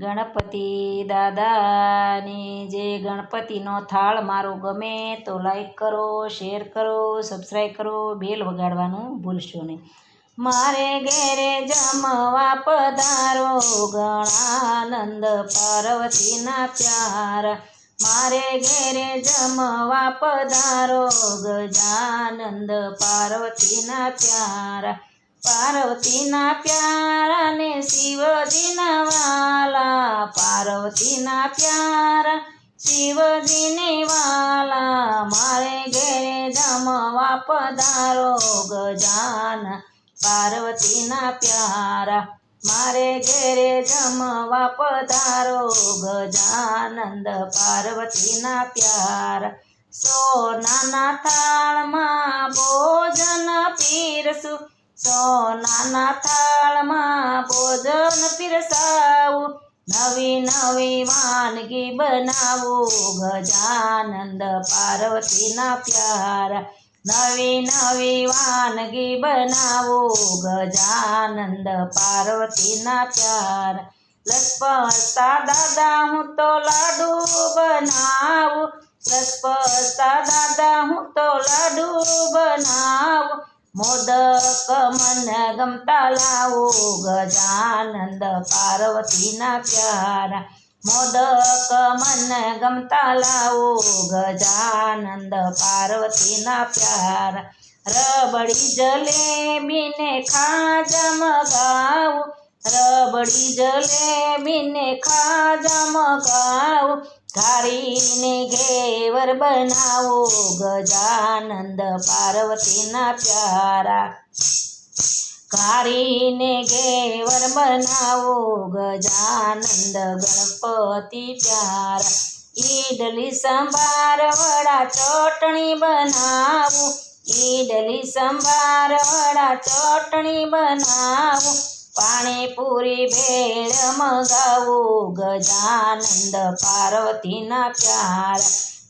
ગણપતિ દાદાની જે ગણપતિનો થાળ મારો ગમે તો લાઈક કરો શેર કરો સબસ્ક્રાઈબ કરો બેલ વગાડવાનું ભૂલશો નહીં. મારે ઘેરે જમવા પધારો, ગણાનંદ પાર્વતીના પ્યારા. મારે ઘેરે જમવા પધારો, ગજાનંદ પાર્વતીના પ્યારા. પાર્વતીના પ્યારા ને શિવજીના વાલા. પાર્વતીના પ્યારા શિવજીને વાલા. મારે ઘેરે જમવા પધારો ગજાન પાર્વતીના પ્યારા મારે ઘેરે જમવા પધારો ગજાનંદ. પાર્વતીના પ્યારા સોનાના થાળમાં ભોજન પીરસું. સોનાના થાળમાં ભોજન પીરસાવું, નવી નવી વાનગી બનાવું, ગજાનંદ પાર્વતીના પ્યારા, નવી નવી વાનગી બનાવું, ગજાનંદ પાર્વતીના પ્યારા. લસપસતા દાદા હું તો લાડુ બનાવું, લસપસતા દાદા હું તો લાડુ બનાવું મોદક મન ગમતા લાવો ગજાનંદ પાર્વતીના પ્યારા મોદક મન ગમતા લાવો ગજાનંદ પાર્વતીના પ્યારા રબડી જલેબીને ખાજા મગાવું રબડી જલેબીને ખાજા મગાવું ઘારીને ઘેવર બનાવો, ગજાનંદ પાર્વતીના પ્યારા. કારીને ઘેવર બનાવો, ગજાનંદ ગણપતિ પ્યારા. ઈડલી સંભાર વડા ચટણી બનાવું, ઈડલી સંભાર વડા ચટણી બનાવું. પાણીપુરી ભેળ મગાવું, ગજાનંદ પાર્વતીના પ્યારા.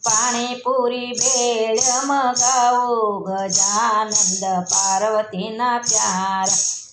પાણીપુરી ભેળ મગાવો, ગજાનંદ પાર્વતીના પ્યારા.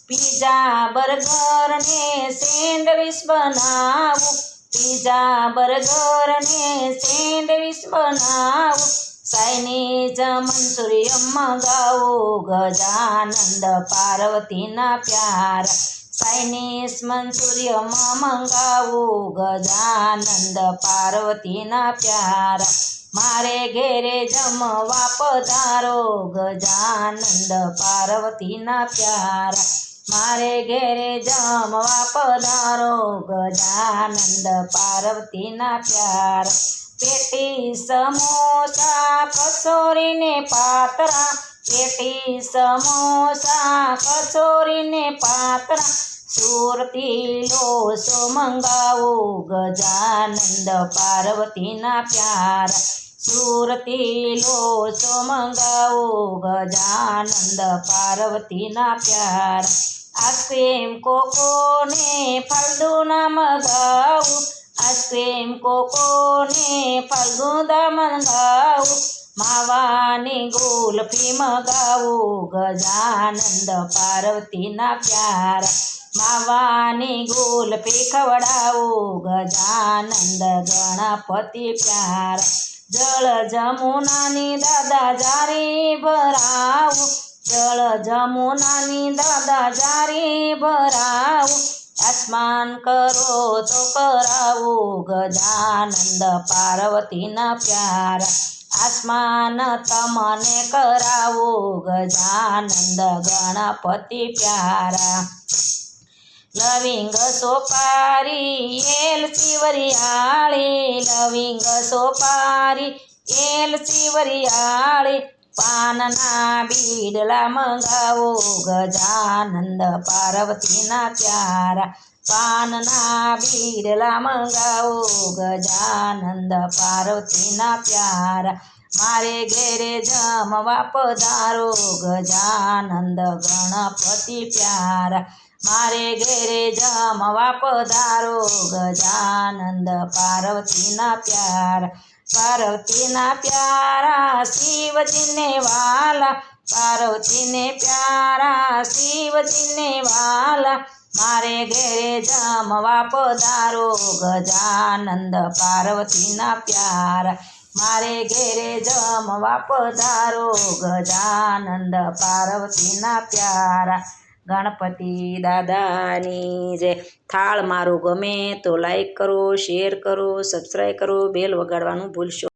પીઝા બર્ગર ને સેન્ડવિચ બનાવું, પીઝા બર્ગર ને સેન્ડવિચ બનાવું. ચાઇનીઝ મંચુરિયમ મગાવો, ગજાનંદ પાર્વતીના પ્યારા. ચાઇનીઝ મંચુરિયમ મંગાવો ગજાનંદ પાર્વતીના પ્યારા મારે ઘેરે જમવા પધારો ગજાનંદ પાર્વતીના પ્યારા મારે ઘેરે જમવા પધારો ગજાનંદ પાર્વતીના પ્યારા પેટી સમોસા કચોરીને પાતરા પેટી સમોસા કચોરીને પાતરા સુરતી લોસો મંગાવો ગજાનંદ પાર્વતીના પ્યારા. સુરતી લોસો મંગાવો ગજાનંદ પાર્વતીના પ્યારા. આઈસ્ક્રીમ કોકો ને ફલદુના મગાવું આઈસ્ક્રીમ કોકો ને ફલગુદા મંગાવું. માવાની ગોલફી મગાવું ગજાનંદ પાર્વતીના પ્યારા. માવાની ગોલ ખવડાવું ગજાનંદ ગણપતિ પ્યાર. જળ જમુનાની દાદા જારી ભરાવો, જળ જમુનાની દાદા જારી ભરાવો. આસમાન કરો તો કરાવો, ગજાનંદ પાર્વતીના પ્યારા. આસમાન તમને કરાવો, ગજાનંદ ગણપતિ પ્યારા. લવિંગ સોપારી, એલ શિવરિયાળી લવિંગ સોપારી, એલ શિવરિયાળી, પાનના બીડલા મંગાવો, ગજાનંદ પાર્વતીના પ્યારા, પાનના બીડલા મંગાવો, ગજાનંદ પાર્વતીના પ્યારા, મારે ઘેરે જમવા પધારો, ગજાનંદ ગણપતિ પ્યારા. મારે ઘેરે જમવા પધારો ગજાનંદ પાર્વતીના પ્યારા પાર્વતીના પ્યારા, શિવજીને વાલા, પાર્વતીને પ્યારા, શિવજીને વાલા. મારે ઘેરે જમવા પધારો ગજાનંદ પાર્વતીના પ્યારા. મારે ઘેરે જમવા પધારો ગજાનંદ પાર્વતીના પ્યારા. ગણપતિ દાદાની જય. થાળ મારું ગમે તો લાઈક કરો શેર કરો સબસ્ક્રાઈબ કરો બેલ વગાડવાનું ભૂલશો